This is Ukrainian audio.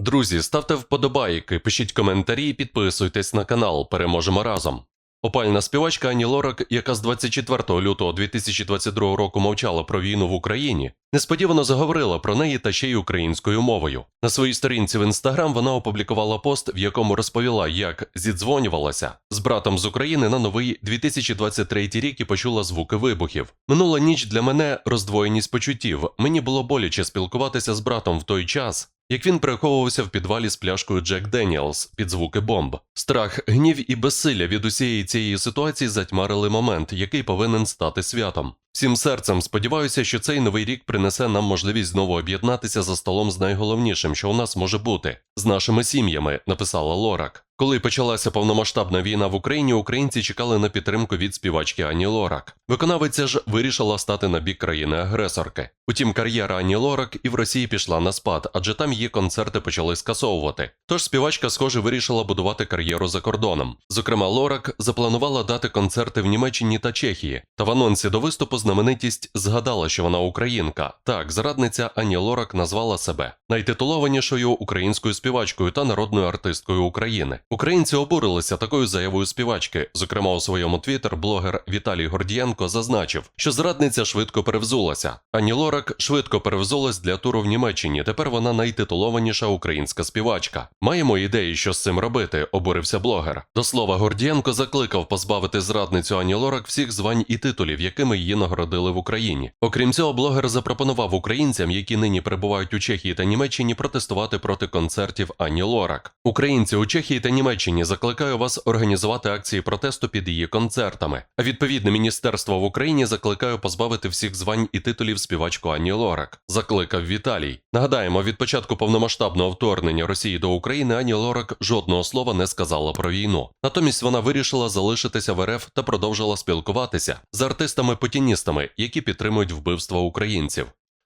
Друзі, ставте вподобайки, пишіть коментарі, і підписуйтесь на канал. Переможемо разом. Опальна співачка Ані Лорак, яка з 24 лютого 2022 року мовчала про війну в Україні, несподівано заговорила про неї та ще й українською мовою. На своїй сторінці в інстаграм вона опублікувала пост, в якому розповіла, як зідзвонювалася з братом з України на новий 2023 рік і почула звуки вибухів. Минула ніч для мене роздвоєність почуттів. Мені було боляче спілкуватися з братом в той час. Як він переховувався в підвалі з пляшкою Джек Деніелс під звуки бомб, страх, гнів і безсилля від усієї цієї ситуації затьмарили момент, який повинен стати святом. Всім серцем сподіваюся, що цей новий рік принесе нам можливість знову об'єднатися за столом з найголовнішим, що у нас може бути з нашими сім'ями, написала Лорак. Коли почалася повномасштабна війна в Україні, українці чекали на підтримку від співачки Ані Лорак. Виконавиця ж вирішила стати на бік країни-агресорки. Утім, кар'єра Ані Лорак і в Росії пішла на спад, адже там її концерти почали скасовувати. Тож співачка, схоже, вирішила будувати кар'єру за кордоном. Зокрема, Лорак запланувала дати концерти в Німеччині та Чехії. Та в анонсі до виступу знаменитість згадала, що вона українка. Так, зрадниця Ані Лорак назвала себе найтитулованішою українською співачкою та народною артисткою України. Українці обурилися такою заявою співачки. Зокрема, у своєму твіттер блогер Віталій Гордієнко зазначив, що зрадниця швидко перевзулася. Ані Лорак швидко перевзулась для туру в Німеччині. Тепер вона найтитулованіша українська співачка. Маємо ідеї, що з цим робити, обурився блогер. До слова, Гордієнко закликав позбавити зрадницю Ані Лорак всіх звань і титулів, якими її нагородили в Україні. Окрім цього, блогер запропонував українцям, які нині перебувають у Чехії та Німеччині, протестувати проти концертів Ані Лорак. Українці у Чехії та Німеччині закликаю вас організувати акції протесту під її концертами. А відповідне міністерство в Україні закликаю позбавити всіх звань і титулів співачку Ані Лорак. Закликав Віталій. Нагадаємо, від початку повномасштабного вторгнення Росії до України Ані Лорак жодного слова не сказала про війну. Натомість вона вирішила залишитися в РФ та продовжила спілкуватися з артистами-путіністами, які підтримують вбивство українців.